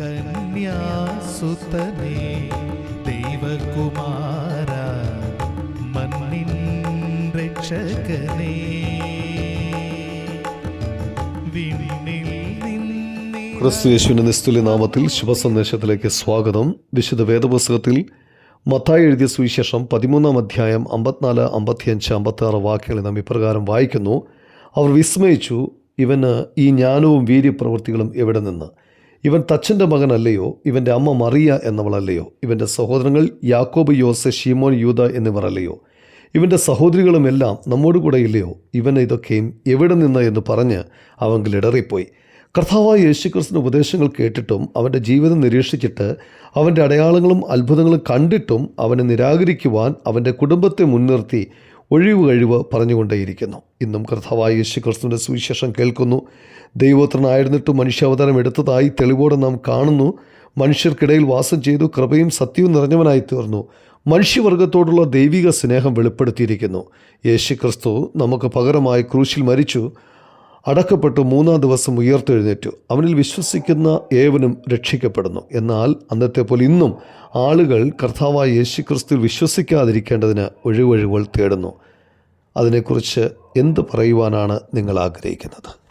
കന്യാസുതനേ ദൈവകുമാര മണ്ണിൻ രക്ഷകനേ. വിണ്ണിൽ നിന്നീ ക്രിസ്തു യേശുവിന്റെ നിസ്തുല്യ നാമത്തിൽ ശുഭസന്ദേശത്തിലേക്ക് സ്വാഗതം. വിശുദ്ധ വേദപുസ്തകത്തിൽ മത്തായി എഴുതിയ സുവിശേഷം പതിമൂന്നാം അധ്യായം അമ്പത്തിനാല് അമ്പത്തിയഞ്ച് അമ്പത്തി ആറ് വാക്യങ്ങൾ നാം ഇപ്രകാരം വായിക്കുന്നു. അവർ വിസ്മയിച്ചു ഇവന് ഈ ജ്ഞാനവും വീര്യപ്രവൃത്തികളും എവിടെ നിന്ന്? ഇവൻ തച്ചന്റെ മകനല്ലയോ? ഇവന്റെ അമ്മ മറിയ എന്നവളല്ലയോ? ഇവന്റെ സഹോദരങ്ങൾ യാക്കോബ് യോസ് ഷീമോൻ യൂത എന്നിവർ അല്ലയോ ഇവന്റെ സഹോദരികളുമെല്ലാം നമ്മോട് കൂടെ ഇല്ലയോ? ഇവൻ ഇതൊക്കെയും എവിടെ നിന്ന് എന്ന് പറഞ്ഞ് അവങ്കിൽ ഇടറിപ്പോയി. കർത്താവായ യേശുക്രിസ്തുവിന്റെ ഉപദേശങ്ങൾ കേട്ടിട്ടും അവന്റെ ജീവിതം നിരീക്ഷിച്ചിട്ട് അവന്റെ അടയാളങ്ങളും അത്ഭുതങ്ങളും കണ്ടിട്ടും അവനെ നിരാകരിക്കുവാൻ അവന്റെ കുടുംബത്തെ മുൻനിർത്തി ഒഴിവ് കഴിവ് പറഞ്ഞുകൊണ്ടേയിരിക്കുന്നു. ഇന്നും കർത്താവായ യേശുക്രിസ്തുവിന്റെ സുവിശേഷം കേൾക്കുന്നു. ദൈവോത്രനായിരുന്നിട്ടും മനുഷ്യാവതാരം എടുത്തതായി തെളിവോടെ നാം കാണുന്നു. മനുഷ്യർക്കിടയിൽ വാസം ചെയ്തു കൃപയും സത്യവും നിറഞ്ഞവനായി തീർന്നു. മനുഷ്യവർഗത്തോടുള്ള ദൈവിക സ്നേഹം വെളിപ്പെടുത്തിയിരിക്കുന്നു. യേശു ക്രിസ്തു നമുക്ക് പകരമായി ക്രൂശിൽ മരിച്ചു അടക്കപ്പെട്ടു മൂന്നാം ദിവസം ഉയർത്തെഴുന്നേറ്റു. അവനിൽ വിശ്വസിക്കുന്ന ഏവനും രക്ഷിക്കപ്പെടുന്നു. എന്നാൽ അന്നത്തെ പോലെ ഇന്നും ആളുകൾ കർത്താവായ യേശു യേശുക്രിസ്തുവിൽ വിശ്വസിക്കാതിരിക്കേണ്ടതിന് ഒഴിവൊഴിവുകൾ തേടുന്നു. അതിനെക്കുറിച്ച് എന്ത് പറയുവാനാണ് നിങ്ങൾ ആഗ്രഹിക്കുന്നത്?